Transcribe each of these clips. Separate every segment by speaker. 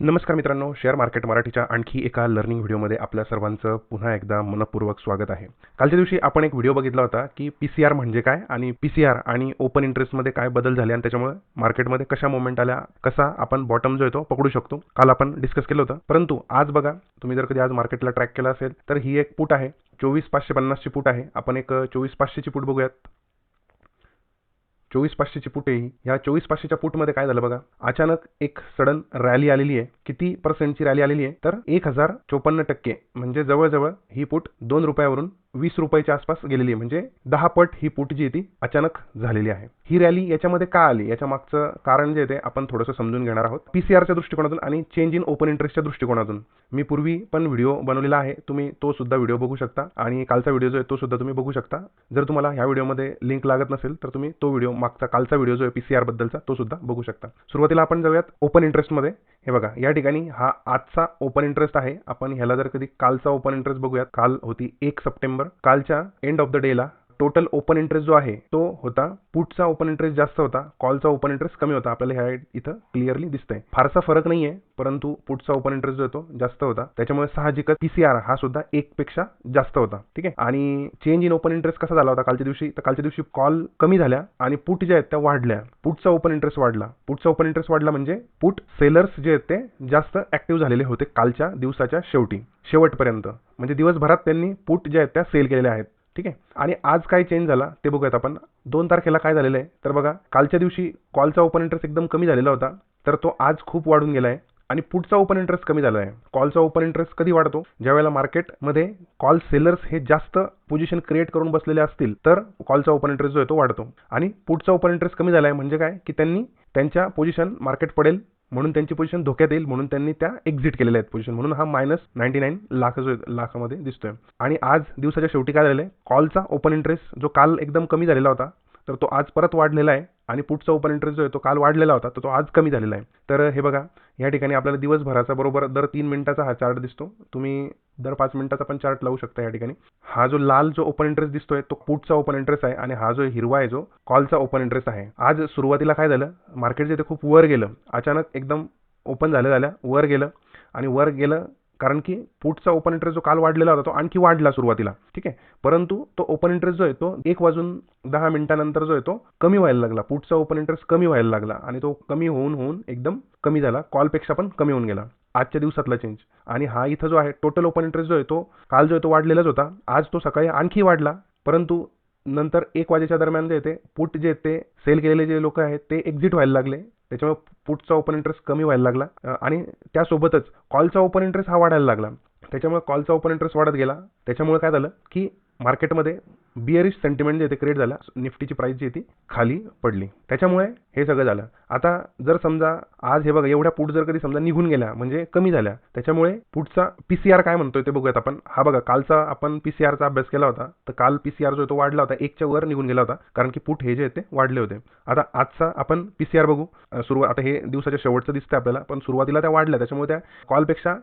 Speaker 1: नमस्कार मित्रांनो share market मराठीच्या आणखी एका लर्निंग व्हिडिओमध्ये आपल्या सर्वांचं पुन्हा एकदा मनपूर्वक स्वागत आहे. कालच्या दिवशी आपण एक व्हिडिओ बघितला होता की पी सी आर म्हणजे काय आणि पी सी आर आणि ओपन इंटरेस्टमध्ये काय बदल झाले आणि त्याच्यामुळे मार्केटमध्ये कशा मोमेंट आल्या कसा आपण बॉटम जो येतो पकडू शकतो काल आपण डिस्कस केलं होतं. परंतु आज बघा तुम्ही जर कधी आज मार्केटला ट्रॅक केला असेल तर ही एक पुट आहे. चोवीस पाचशे पन्नासची पुट आहे. आपण एक चोवीस पाचशेची पुट बघूयात. चोवीस पाचशेची पुटे ही. ह्या चोवीस पाचशेच्या पुटमध्ये काय झालं बघा? अचानक एक सडन रॅली आलेली आहे. किती पर्सेंटची रॅली आलेली आहे? तर एक हजार चोपन्न टक्के. म्हणजे जवळजवळ ही पुट दोन रुपयावरून वीस रुपयाच्या आसपास गेलेली आहे. म्हणजे दहा पट ही पुट जी आहे ती अचानक झालेली आहे. ही रॅली याच्यामध्ये का आली? याच्या मागचं कारण जे आहे ते आपण थोडंसं समजून घेणार आहोत. पीसीआरच्या दृष्टिकोनातून आणि चेंज इन ओपन इंटरेस्टच्या दृष्टिकोनातून. मी पूर्वी पण व्हिडिओ बनवलेला आहे. तुम्ही तो सुद्धा व्हिडिओ बघू शकता. आणि कालचा व्हिडिओ जो आहे तो सुद्धा तुम्ही बघू शकता. जर तुम्हाला ह्या व्हिडिओमध्ये लिंक लागत नसेल तर तुम्ही तो व्हिडिओ मागचा कालचा व्हिडिओ जो आहे पीसीआर बद्दलचा तो सुद्धा बघू शकता. सुरुवातीला आपण जाऊयात ओपन इंटरेस्टमध्ये हे बघा या ठिकाणी हा आजचा ओपन इंटरेस्ट आहे. आपण ह्याला जर कधी कालचा ओपन इंटरेस्ट बघूयात काल होती एक September number, culture, end of the day la, total open interest जो आहे तो होता पुटचा ओपन इंटरेस्ट जास्त होता कॉलचा ओपन इंटरेस्ट कमी होता. आपल्याला ह्या इथं क्लिअरली दिसतंय. फारसा फरक नाही आहे परंतु पुटचा ओपन इंटरेस्ट जो तो जास्त होता. त्याच्यामुळे साहजिकच पीसीआर हा सुद्धा एक पेक्षा जास्त होता. ठीक आहे? आणि चेंज इन ओपन इंटरेस्ट कसा झाला होता कालच्या दिवशी? तर कालच्या दिवशी कॉल कमी झाल्या आणि पुट ज्या आहेत त्या वाढल्या. पुटचा ओपन इंटरेस्ट वाढला. पुटचा ओपन इंटरेस्ट वाढला म्हणजे पुट सेलर्स जे आहेत ते जास्त ऍक्टिव्ह झालेले होते कालच्या दिवसाच्या शेवटी शेवटपर्यंत. म्हणजे दिवसभरात त्यांनी पुट ज्या आहेत त्या सेल केलेल्या आहेत. ठीक आहे? आणि आज काय चेंज झाला ते बघूयात आपण. दोन तारखेला काय झालेलं आहे? तर बघा कालच्या दिवशी कॉलचा ओपन इंटरेस्ट एकदम कमी झालेला होता. तर तो आज खूप वाढून गेला आहे. आणि पुढचा ओपन इंटरेस्ट कमी झाला आहे. कॉलचा ओपन इंटरेस्ट कधी वाढतो? ज्यावेळेला मार्केटमध्ये कॉल सेलर्स हे जास्त पोझिशन क्रिएट करून बसलेले असतील तर कॉलचा ओपन इंटरेस्ट जो आहे तो वाढतो. आणि पुढचा ओपन इंटरेस्ट कमी झाला आहे म्हणजे काय? की त्यांनी त्यांच्या पोझिशन मार्केट पडेल म्हणून त्यांची पोझिशन धोक्यात येईल म्हणून त्यांनी त्या एक्झिट केलेल्या आहेत पोझिशन म्हणून हा मायनस नाईन्टी नाईन लाख लाखामध्ये दिसतोय. आणि आज दिवसाच्या शेवटी काय झालेलं आहे? कॉलचा ओपन इंटरेस्ट जो काल एकदम कमी झालेला होता तर तो आज परत वाढलेला आहे आणि पुढचा ओपन इंटरेस्ट जो आहे तो काल वाढलेला होता तर तो आज कमी झालेला आहे. तर हे बघा या ठिकाणी आपल्याला दिवसभराचा बरोबर दर तीन मिनिटाचा हा चार्ट दिसतो. तुम्ही दर पाच मिनिटाचा पण चार्ट लावू शकता या ठिकाणी. हा जो लाल जो ओपन इंटरेस्ट दिसतोय तो पुटचा ओपन इंटरेस्ट आहे आणि हा जो हिरवा आहे जो कॉलचा ओपन इंटरेस्ट आहे. आज सुरुवातीला काय झालं? मार्केट जे ते खूप वर गेलं. अचानक एकदम ओपन झालं झालं वर गेलं आणि वर गेलं कारण की पुटचा ओपन इंटरेस्ट जो काल वाढलेला होता तो आणखी वाढला सुरुवातीला. ठीक आहे? परंतु तो ओपन इंटरेस्ट जो आहे तो एक वाजून दहा मिनिटानंतर जो आहे तो कमी व्हायला लागला. पुटचा ओपन इंटरेस्ट कमी व्हायला लागला आणि तो कमी होऊन होऊन एकदम कमी झाला. कॉलपेक्षा पण कमी होऊन गेला. आजच्या दिवसातला चेंज आणि हा इथं जो आहे टोटल ओपन इंटरेस्ट जो आहे तो काल जो आहे तो वाढलेलाच होता. आज तो सकाळी आणखी वाढला. परंतु नंतर एक वाजेच्या दरम्यान जे येते पुट जे ते सेल केलेले जे लोक आहेत ते एक्झिट व्हायला लागले. त्याच्यामुळे पुटचा ओपन इंटरेस्ट कमी व्हायला लागला. आणि त्यासोबतच कॉलचा ओपन इंटरेस्ट हा वाढायला लागला. त्याच्यामुळे कॉलचा ओपन इंटरेस्ट वाढत गेला. त्याच्यामुळे काय झालं की मार्केटमध्ये बिअरिश सेंटिमेंट जे ते क्रिएट झाला निफ्टीची प्राईस जी ती खाली पडली. त्याच्यामुळे हे सगळं झालं. आता जर समजा आज हे बघा एवढ्या पुट जर कधी समजा निघून गेल्या म्हणजे कमी झाल्या त्याच्यामुळे पुढचा पीसीआर काय म्हणतोय ते बघूयात आपण. हा बघा कालचा आपण पीसीआरचा अभ्यास केला होता तर काल पीसीआर जो तो वाढला होता एकच्या वर निघून गेला होता कारण की पुट हे जे ते वाढले होते. आता आजचा आपण पीसीआर बघू. सुरुवात आता हे दिवसाच्या शेवटचं दिसतंय आपल्याला पण सुरुवातीला त्या वाढल्या त्याच्यामुळे त्या कॉलपेक्षा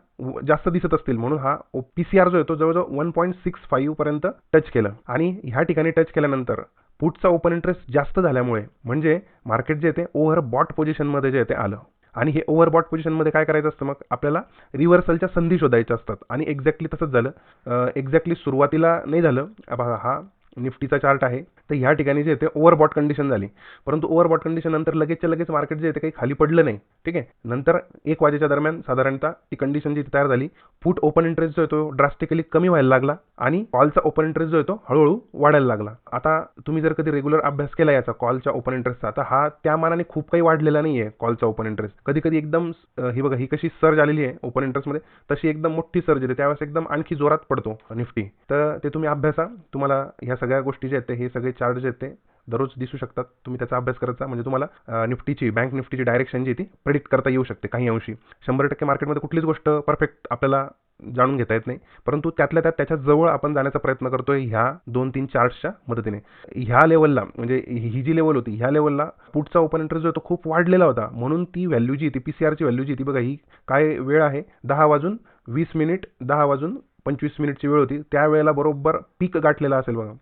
Speaker 1: जास्त दिसत असतील. म्हणून हा पीसीआर जो आहे तो जवळजवळ वन पॉईंट सिक्स फाईव्ह पर्यंत टच केलं. आणि ह्या ठिकाणी टच केल्यानंतर पुटचा ओपन इंटरेस्ट जास्त झाल्यामुळे म्हणजे मार्केट जे ते ओव्हर बॉट पोझिशनमध्ये जे ते आलं. आणि हे ओव्हर बॉट पोझिशनमध्ये काय करायचं असतं मग? आपल्याला रिव्हर्सलच्या संधी शोधायच्या असतात. आणि एक्झॅक्टली तसंच झालं. एक्झॅक्टली सुरुवातीला नाही झालं. हा निफ्टीचा चार्ट आहे. तर ह्या ठिकाणी जे ते ओव्हरबॉट कंडिशन झाली. परंतु ओव्हरबॉट कंडिशन नंतर लगेचच्या लगेच मार्केट जे ते काही खाली पडलं नाही. ठीक आहे? नंतर एक वाजेच्या दरम्यान साधारणतः ती कंडिशन जी तयार झाली फूट ओपन इंटरेस्ट जो आहे तो ड्रास्टिकली कमी व्हायला लागला आणि कॉलचा ओपन इंटरेस्ट जो आहे तो हळूहळू वाढायला लागला. आता तुम्ही जर कधी रेग्युलर अभ्यास केला याचा कॉलच्या ओपन इंटरेस्टचा तर हा त्या मानाने खूप काही वाढलेला नाही आहे कॉलचा ओपन इंटरेस्ट कधी कधी एकदम ही बघा ही कशी सर्ज आलेली आहे ओपन इंटरेस्टमध्ये तशी एकदम मोठी सर्ज येते. त्यावेळेस एकदम आणखी जोरात पडतो निफ्टी. तर ते तुम्ही अभ्यासा. तुम्हाला ह्या सगळ्या गोष्टी ज्या आहेत हे सगळे चार्ट जे ते दररोज दिसू शकतात. तुम्ही त्याचा अभ्यास करायचा म्हणजे तुम्हाला निफ्टीची बँक निफ्टीची डायरेक्शन जी ती प्रेडिक्ट करता येऊ शकते काही अंशी. शंभर टक्के मार्केटमध्ये कुठलीच गोष्ट परफेक्ट आपल्याला जाणून घेता येत नाही. परंतु त्यातल्या त्यात त्याच्याजवळ आपण जाण्याचा प्रयत्न करतोय ह्या दोन तीन चार्ट्सच्या मदतीने. ह्या लेवलला म्हणजे ही जी लेवल होती ह्या लेवलला पुढचा ओपन इंटरेस्ट जो तो खूप वाढलेला होता. म्हणून ती व्हॅल्यू जी ती पी सी आरची व्हॅल्यू जी ती बघा ही काय वेळ आहे? दहा वाजून वीस मिनिट दहा वाजून पंचवीस मिनिटची वेळ होती. त्या वेळेला बरोबर पीक गाठलेला असेल बघा.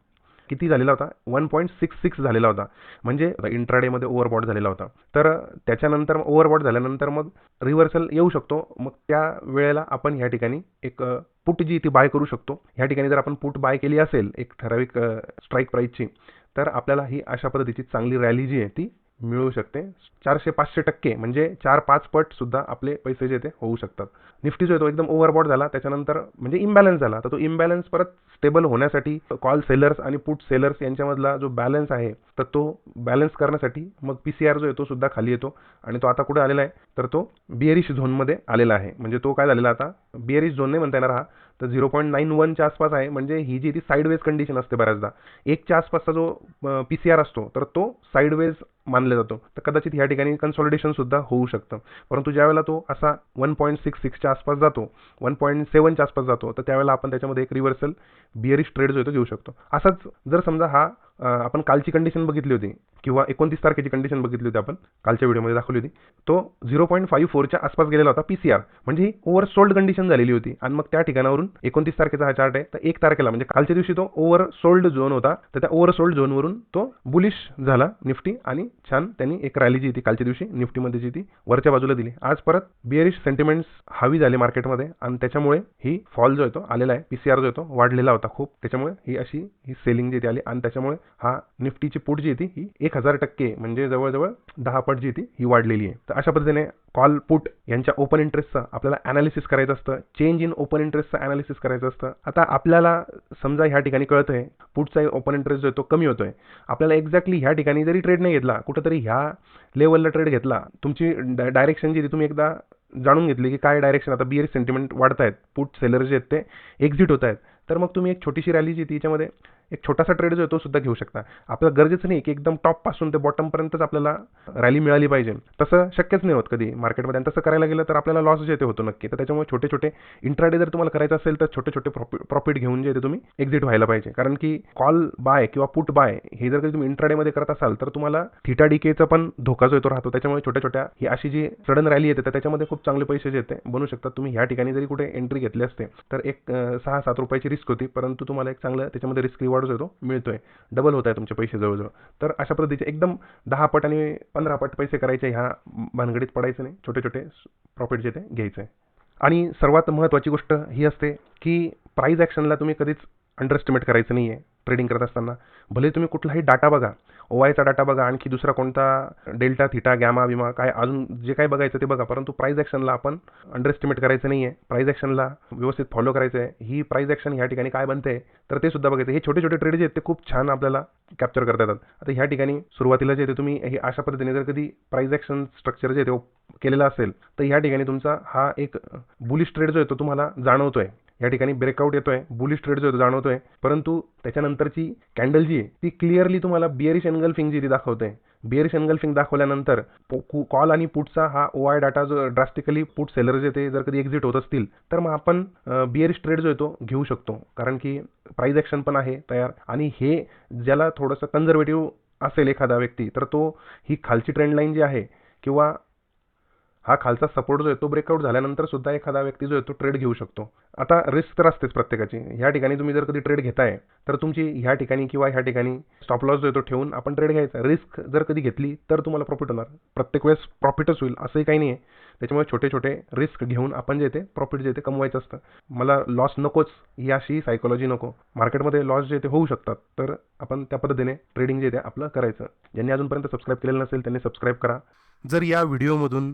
Speaker 1: किती झालेला होता? वन पॉईंट सिक्स सिक्स झालेला होता. म्हणजे इंट्राडेमध्ये ओव्हरबॉट झालेला होता. तर त्याच्यानंतर ओव्हरबॉट झाल्यानंतर मग रिव्हर्सल येऊ शकतो. मग त्या वेळेला आपण ह्या ठिकाणी एक पुट जी ती बाय करू शकतो. ह्या ठिकाणी जर आपण पुट बाय केली असेल एक ठराविक स्ट्राईक प्राईसची तर आपल्याला ही अशा पद्धतीची चांगली रॅली जी आहे ती मिळू शकते. चारशे पाचशे टक्के म्हणजे चार पाच पट सुद्धा आपले पैसे जे ते होऊ शकतात. निफ्टी जो आहे तो एकदम ओव्हरबॉट झाला. त्याच्यानंतर म्हणजे इम्बॅलन्स झाला. तर तो इम्बॅलन्स परत स्टेबल होण्यासाठी कॉल सेलर्स आणि पुट सेलर्स यांच्यामधला जो बॅलन्स आहे तर तो बॅलन्स करण्यासाठी मग पी सी आर जो आहे तो सुद्धा खाली येतो. आणि तो आता कुठे आलेला आहे? तर तो बिअरिश झोनमध्ये आलेला आहे. म्हणजे तो काय झालेला आता? बिअरिश झोन नाही म्हणता येणार हा. तर झिरो पॉईंट नाईन वनच्या आसपास आहे. म्हणजे ही जी ती साईडवेज कंडिशन असते बऱ्याचदा. एकच्या आसपासचा जो पी सी आर असतो तर तो साईडवेज मानला जातो. तर कदाचित ह्या ठिकाणी कन्सॉलिडेशनसुद्धा होऊ शकतं. परंतु ज्यावेळेला तो असा वन पॉईंट सिक्स सिक्सच्या आसपास जातो वन पॉईंट सेवनच्या आसपास जातो तर त्यावेळेला आपण त्याच्यामध्ये एक रिव्हर्सल बिअरिश ट्रेड जो आहे तो घेऊ शकतो. असाच जर समजा हा आपण कालची कंडिशन बघितली होती किंवा एकोणतीस तारखेची कंडिशन बघितली होती आपण कालच्या व्हिडिओमध्ये दाखवली होती तो झिरो पॉईंट फाईव्ह फोरच्या आसपास गेलेला होता पी सी आर म्हणजे ही ओव्हर सोल्ड कंडिशन झालेली होती आणि मग त्या ठिकाणावरून एकोणतीस तारखेचा हा चार्ट आहे. तर एक तारखेला म्हणजे कालच्या दिवशी तो ओव्हर सोल्ड झोन होता. तर त्या ओव्हर सोल्ड झोनवरून तो बुलिश झाला निफ्टी आणि छान त्यांनी एक रॅली जी होती कालच्या दिवशी निफ्टीमध्ये जी ती वरच्या बाजूला दिली. आज परत बिअरिश सेंटिमेंट्स हवी झाले मार्केटमध्ये आणि त्याच्यामुळे ही फॉल जो येतो आलेला आहे पी सी आर जो येतो वाढलेला होता खूप. त्याच्यामुळे ही अशी ही सेलिंग जी ती आली आणि त्याच्यामुळे हा निफ्टीची पुट जी होती ही एक हजार टक्के म्हणजे जवळजवळ दहा पट जी ती ही वाढलेली आहे. तर अशा पद्धतीने कॉल पुट यांच्या ओपन इंटरेस्टचं आपल्याला अनालिसिस करायचं असतं. चेंज इन ओपन इंटरेस्टचं अनालिसिस करायचं असतं. आता आपल्याला समजा ह्या ठिकाणी कळतंय पुटचा ओपन इंटरेस्ट जो आहे तो कमी होतोय. आपल्याला एक्झॅक्टली ह्या ठिकाणी जरी ट्रेड नाही घेतला कुठंतरी ह्या लेवलला ट्रेड घेतला तुमची डायरेक्शन जी तुम्ही एकदा जाणून घेतली की काय डायरेक्शन आता बिअर सेंटिमेंट वाढत आहेत पुट सेलर जे आहेत ते एक्झिट होत आहेत तर मग तुम्ही एक छोटीशी रॅली जी तिच्यामध्ये एक छोटासा ट्रेड जो आहे तो सुद्धा घेऊ शकता. आपल्याला गरजेचं नाही की एकदम टॉपपासून ते बॉटमपर्यंतच आपल्याला रॅली मिळाली पाहिजे. तसं शक्यच नाही होत कधी मार्केटमध्ये आणि तसं करायला गेलं तर आपल्याला लॉस जे ते होतो नक्की. तर त्याच्यामुळे छोटे छोटे इंट्राडे जर तुम्हाला करायचं असेल तर छोटे छोटे प्रॉफिट प्रॉफिट घेऊन जे ते तुम्ही एक्झिट व्हायला पाहिजे. कारण की कॉल बाय किंवा पुट बाय हे जर कधी तुम्ही इंट्राडेमध्ये करत असाल तर तुम्हाला थिटा डीकेचा पण धोका जो येतो राहतो. त्याच्यामुळे छोट्या छोट्या ही अशी जी सडन रॅली येते तर त्याच्यामध्ये खूप चांगले पैसे जे येते बनू शकतात. तुम्ही ह्या ठिकाणी जरी कुठे एंट्री घेतली असते तर एक सहा सात रुपयाची रिस्क होती. परंतु तुम्हाला एक चांगलं त्याच्यामध्ये रिस्क रिवॉर्ड जो तो मिळतो आहे डबल होत आहे तुमचे पैसे जवळजवळ. तर अशा पद्धतीचे एकदम दहा पट आणि पंधरा पट पैसे करायचे ह्या भानगडीत पडायचं नाही. छोटे छोटे प्रॉफिट जे ते घ्यायचं. आहे आणि सर्वात महत्त्वाची गोष्ट ही असते की प्राईज ॲक्शनला तुम्ही कधीच अंडरएस्टिमेट करायचं नाही आहे ट्रेडिंग करत असताना. भले तुम्ही कुठलाही डाटा बघा ओआयचा डाटा बघा आणखी दुसरा कोणता डेल्टा थिटा गॅमा विमा काय अजून जे काय बघायचं ते बघा. परंतु प्राईज ॲक्शनला आपण अंडरस्टिमेट करायचं नाही आहे प्राईज ॲक्शनला व्यवस्थित फॉलो करायचं आहे ही प्राईज ॲक्शन ह्या ठिकाणी काय बनते तर ते सुद्धा बघायचं. हे छोटे छोटे ट्रेड जे आहेत ते खूप छान आपल्याला कॅप्चर करता येतात आता ह्या ठिकाणी सुरुवातीला जे ते तुम्ही हे अशा पद्धतीने जर कधी प्राईज ॲक्शन स्ट्रक्चर जे ते केलेलं असेल तर ह्या ठिकाणी तुमचा हा एक बुलिश ट्रेड जो आहे तो तुम्हाला जाणवतोय. या ठिकाणी ब्रेकआउट येतोय बुलिश ट्रेड जो जाणवतोय. परंतु त्याच्यानंतरची कॅन्डल जी आहे ती क्लिअरली तुम्हाला बिअरिश एनगल्फिंग जी ती दाखवते बिअरिश एनगल्फिंग दाखवल्यानंतर कॉल आणि पुटचा हा ओ आय डाटा जो ड्रास्टिकली पुट सेलर जे ते जर कधी एक्झिट होत असतील तर मग आपण बिअरिश ट्रेड जो आहे तो घेऊ शकतो. कारण की प्राईज ॲक्शन पण आहे तयार. आणि हे ज्याला थोडंसं कन्झर्वेटिव्ह असेल एखादा व्यक्ती तर तो ही खालची ट्रेंड लाईन जी आहे किंवा हा खालचा सपोर्ट जो आहे तो ब्रेकआउट झाल्यानंतर सुद्धा एखादा व्यक्ती जो आहे तो ट्रेड घेऊ शकतो. आता रिस्क तर असतेच प्रत्येकाची. ह्या ठिकाणी तुम्ही जर कधी ट्रेड घेताय तर तुमची ह्या ठिकाणी किंवा ह्या ठिकाणी स्टॉप लॉस जो आहे तो ठेवून आपण ट्रेड घ्यायचा. रिस्क जर कधी घेतली तर तुम्हाला प्रॉफिट होणार. प्रत्येक वेळेस प्रॉफिटच होईल असंही काही नाही आहे त्याच्यामुळे छोटे छोटे रिस्क घेऊन आपण जे ते प्रॉफिट जे ते कमवायचं असतं. मला लॉस नकोच ही अशी सायकोलॉजी नको. मार्केटमध्ये लॉस जे ते होऊ शकतात तर आपण त्या पद्धतीने ट्रेडिंग जे ते आपलं करायचं. ज्यांनी अजूनपर्यंत सबस्क्राईब केलेलं नसेल त्यांनी सबस्क्राईब करा.
Speaker 2: जर या व्हिडिओमधून